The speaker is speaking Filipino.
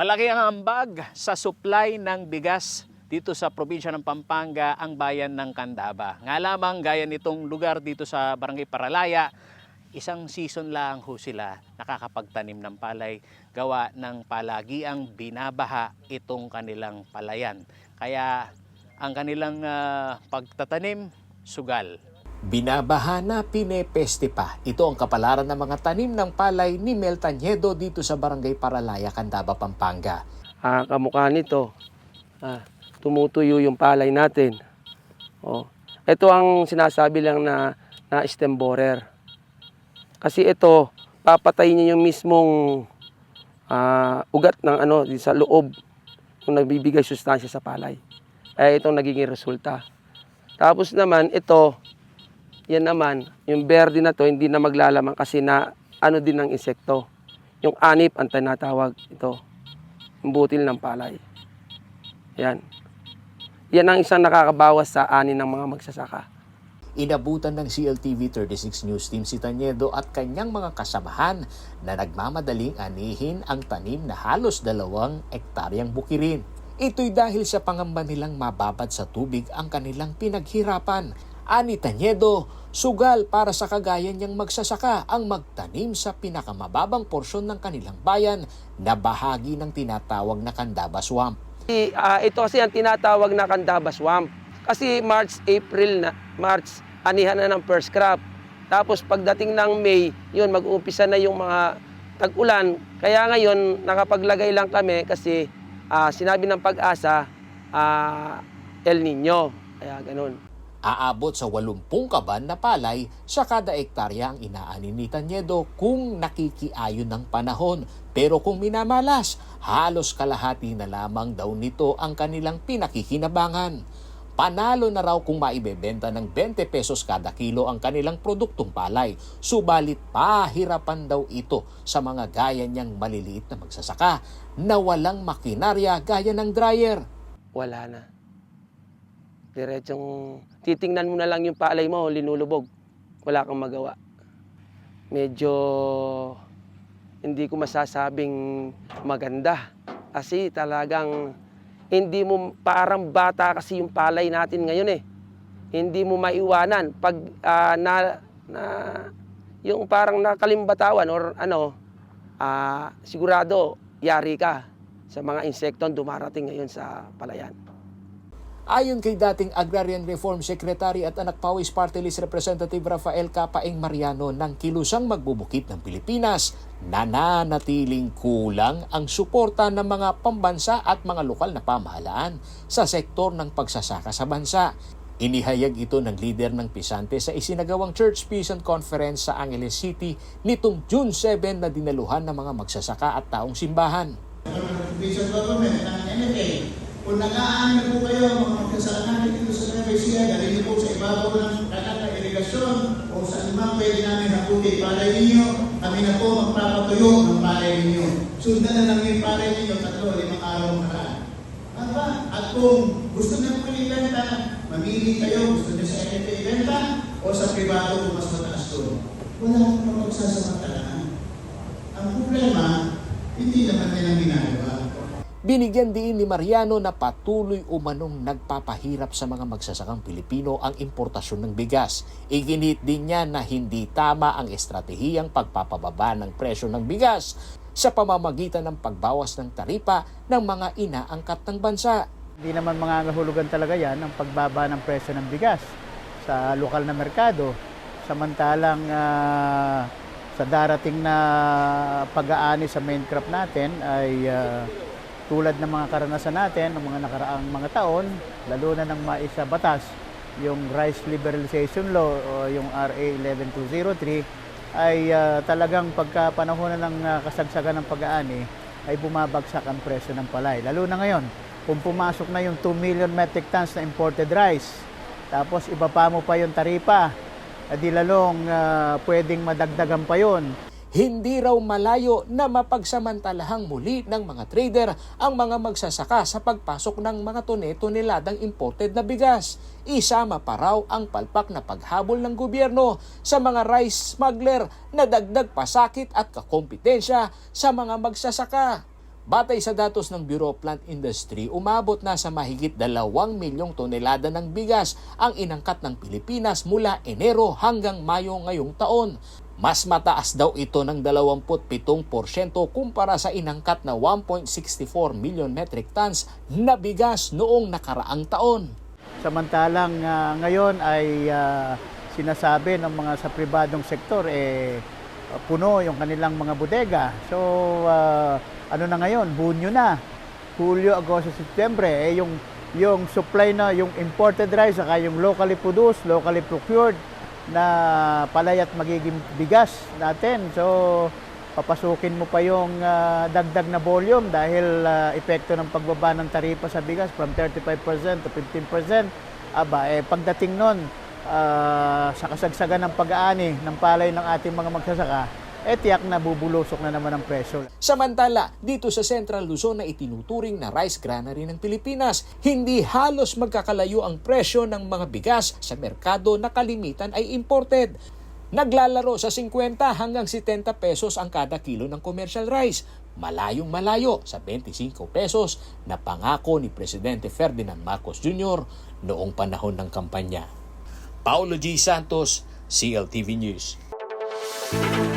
Malaki ang ambag sa supply ng bigas dito sa probinsya ng Pampanga ang bayan ng Candaba. Nga lamang gaya nitong lugar dito sa Barangay Paralaya, isang season lang ho sila nakakapagtanim ng palay gawa ng palagiang binabaha itong kanilang palayan. Kaya ang kanilang ah, pagtatanim, sugal. Binabaha na pinepeste pa. Ito ang kapalaran ng mga tanim ng palay ni Mel Tanyedo dito sa Barangay Paralaya, Candaba, Pampanga. Ah, kamukha nito. Ah, tumutuyo yung palay natin. Oh. Ito ang sinasabi lang na na stem borer. Kasi ito, papatayin niya yung mismong ah, ugat ng ano sa loob kung nagbibigay sustansya sa palay. Kaya itong nagiging resulta. Tapos naman ito, yan naman, yung berde na to hindi na maglalaman kasi na ano din ng insekto. Yung anip ang tinatawag ito. Yung butil ng palay. Yan. Yan ang isang nakakabawas sa ani ng mga magsasaka. Inabutan ng CLTV 36 News Team si Tanyedo at kanyang mga kasamahan na nagmamadaling anihin ang tanim na halos dalawang ektaryang bukirin. Ito'y dahil sa pangamba nilang mababad sa tubig ang kanilang pinaghirapan. Ani Tanyedo, sugal para sa kagaya niyang magsasaka ang magtanim sa pinakamababang porsyon ng kanilang bayan na bahagi ng tinatawag na Candaba Swamp. Ah, ito kasi ang tinatawag na Candaba Swamp. Kasi March, April na, March, anihan na ng first crop. Tapos pagdating ng May, yun, mag-uumpisa na yung mga tag-ulan. Kaya ngayon, nakapaglagay lang kami kasi ah, sinabi ng pag-asa, ah, El Nino. Kaya ganun. Aabot sa 80 kaban na palay sa kada ektarya ang inaani ni Tanyedo kung nakikiayon ng panahon. Pero kung minamalas, halos kalahati na lamang daw nito ang kanilang pinakikinabangan. Panalo na raw kung maibebenta ng 20 pesos kada kilo ang kanilang produktong palay. Subalit pahirapan daw ito sa mga gaya niyang maliliit na magsasaka na walang makinarya gaya ng dryer. Wala na. Diretsong titingnan mo na lang yung palay mo, linulubog. Wala kang magawa. Medyo hindi ko masasabing maganda. Kasi talagang hindi mo parang bata kasi yung palay natin ngayon eh. Hindi mo maiwanan pag ah, na, na yung parang nakalimbatawan or ano, ah, sigurado yari ka sa mga insektong dumarating ngayon sa palayan. Ayon kay dating Agrarian Reform Secretary at Anak Pawis Party List Representative Rafael Capaeng Mariano ng kilusang magbubukit ng Pilipinas, nananatiling kulang ang suporta ng mga pambansa at mga lokal na pamahalaan sa sektor ng pagsasaka sa bansa. Inihayag ito ng leader ng Pisante sa isinagawang Church Peace and Conference sa Angeles City nitong June 7 na dinaluhan ng mga magsasaka at taong simbahan. Government ng NFA. Kung nag-aani po kayo, mga magkasama namin dito sa Nueva Ecija, galing niyo po sa ibabaw ng na irigasyon o sa anumang pwede namin haputin palay ninyo, kami na po magpapatuyo ng palay ninyo. Sundan na lang yung palay ninyo, tatlo, limang araw nakaraan. Aba, at kung gusto niyo po ibenta, mamili kayo, gusto niyo sa NFA ibenta o sa privado kung mas mataas doon. Wala akong mapagsasamantalaan. Ang problema, hindi naman nilang ginagawa. Binigyan din ni Mariano na patuloy umanong nagpapahirap sa mga magsasakang Pilipino ang importasyon ng bigas. Iginit din niya na hindi tama ang estratehiyang pagpapababa ng presyo ng bigas sa pamamagitan ng pagbawas ng taripa ng mga inaangkat ng bansa. Hindi naman mga kahulugan talaga yan ang pagbaba ng presyo ng bigas sa lokal na merkado. Samantalang ah, sa darating na pag-aani sa main crop natin ay ah, tulad ng mga karanasan natin ng mga nakaraang mga taon, lalo na ng maisa batas, yung Rice Liberalization Law o yung RA 11203 ay ah, talagang pagka panahon na ng ah, kasagsagan ng pag-aani ay bumabagsak ang presyo ng palay. Lalo na ngayon, kung pumasok na yung 2 million metric tons na imported rice, tapos iba pa mo pa yung taripa, adi lalong ah, pwedeng madagdagan pa yon. Hindi raw malayo na mapagsamantalahang muli ng mga trader ang mga magsasaka sa pagpasok ng mga tone-toneladang imported na bigas. Isama pa raw ang palpak na paghabol ng gobyerno sa mga rice smuggler na dagdag pasakit at kakompetensya sa mga magsasaka. Batay sa datos ng Bureau of Plant Industry, umabot na sa mahigit 2 milyong tonelada ng bigas ang inangkat ng Pilipinas mula Enero hanggang Mayo ngayong taon. Mas mataas daw ito ng 27% kumpara sa inangkat na 1.64 million metric tons na bigas noong nakaraang taon. Samantalang ah, ngayon ay ah, sinasabi ng mga sa pribadong sektor eh puno yung kanilang mga bodega. So ah, ano na ngayon, Hunyo na. Hulyo, Agosto, Setyembre eh yung yung supply na yung imported rice saka yung locally produced, locally procured na palay at magiging bigas natin. So papasukin mo pa yung ah, dagdag na volume dahil ah, epekto ng pagbaba ng taripa sa bigas from 35% to 15%. Aba, eh, pagdating nun, ah, sa kasagsagan ng pag-aani ng palay ng ating mga magsasaka, eh tiyak na bubulusok na naman ang presyo. Samantala, dito sa Central Luzon na itinuturing na rice granary ng Pilipinas, hindi halos magkakalayo ang presyo ng mga bigas sa merkado na kalimitan ay imported. Naglalaro sa 50 hanggang 70 pesos ang kada kilo ng commercial rice. Malayong malayo sa 25 pesos na pangako ni Presidente Ferdinand Marcos Jr. noong panahon ng kampanya. Paulo G. Santos, CLTV News.